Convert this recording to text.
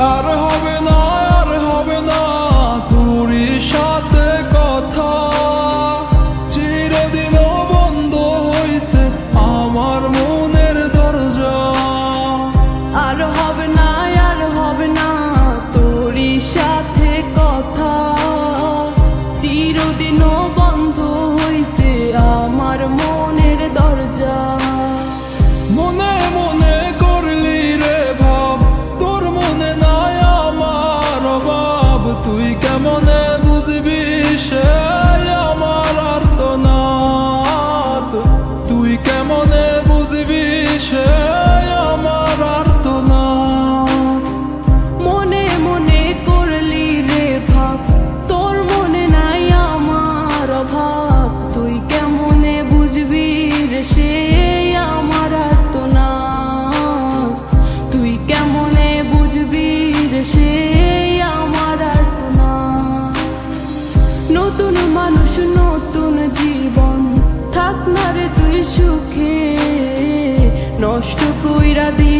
Para কষ্ট কইরা দিয়ে